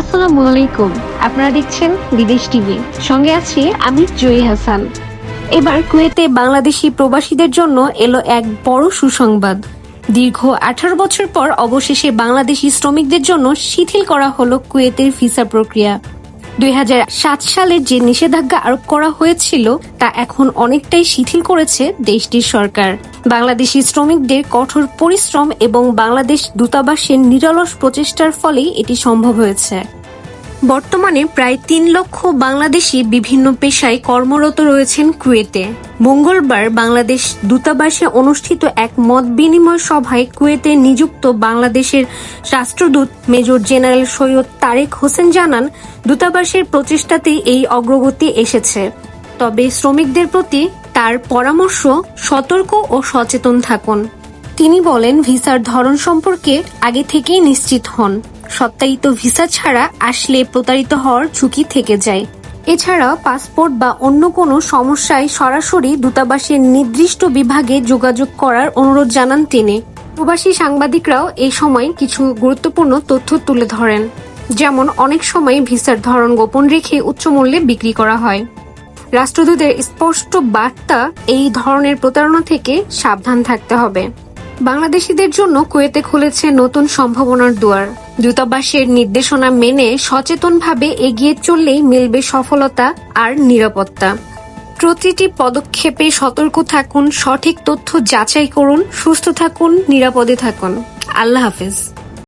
আসসালামু আলাইকুম আপনারা দেখছেন বিদেশ টিভি। সঙ্গে আছি আমি জয়ী হাসান। এবার কুয়েতে বাংলাদেশি প্রবাসীদের জন্য এলো এক বড় সুসংবাদ। দীর্ঘ আঠারো বছর পর অবশেষে বাংলাদেশি শ্রমিকদের জন্য শিথিল করা হলো কুয়েতের ভিসা প্রক্রিয়া। দুই হাজার সাত সালে যে নিষেধাজ্ঞা আরোপ করা হয়েছিল, তা এখন অনেকটাই শিথিল করেছে দেশটির সরকার। বাংলাদেশি শ্রমিকদের কঠোর পরিশ্রম এবং বাংলাদেশ দূতাবাসের নিরলস প্রচেষ্টার ফলেই এটি সম্ভব হয়েছে। বর্তমানে প্রায় তিন লক্ষ বাংলাদেশি বিভিন্ন পেশায় কর্মরত রয়েছেন কুয়েতে। মঙ্গলবার বাংলাদেশ দূতাবাসে অনুষ্ঠিত এক মত বিনিময় সভায় কুয়েতে নিযুক্ত বাংলাদেশের রাষ্ট্রদূত মেজর জেনারেল সৈয়দ তারেক হোসেন জানান, দূতাবাসের প্রচেষ্টাতেই এই অগ্রগতি এসেছে। তবে শ্রমিকদের প্রতি তার পরামর্শ সতর্ক ও সচেতন থাকুন। তিনি বলেন, ভিসার ধরন সম্পর্কে আগে থেকেই নিশ্চিত হন। সত্যায়িত ভিসা ছাড়া আসলে প্রতারিত হওয়ার ঝুঁকি থেকে যায়। এছাড়া পাসপোর্ট বা অন্য কোনো সমস্যায় সরাসরি দূতাবাসের নির্দিষ্ট বিভাগে যোগাযোগ করার অনুরোধ জানান তিনি। প্রবাসী সাংবাদিকরাও এই সময় কিছু গুরুত্বপূর্ণ তথ্য তুলে ধরেন, যেমন অনেক সময় ভিসার ধরন গোপন রেখে উচ্চ মূল্যে বিক্রি করা হয়। রাষ্ট্রদূতের স্পষ্ট বার্তা এই ধরনের প্রতারণা থেকে সাবধান থাকতে হবে। বাংলাদেশিদের জন্য কুয়েতে খুলেছে নতুন সম্ভাবনার দুয়ার। দূতাবাসের নির্দেশনা মেনে সচেতনভাবে এগিয়ে চললেই মিলবে সফলতা আর নিরাপত্তা। প্রতিটি পদক্ষেপে সতর্ক থাকুন, সঠিক তথ্য যাচাই করুন, সুস্থ থাকুন, নিরাপদে থাকুন। আল্লাহ হাফেজ।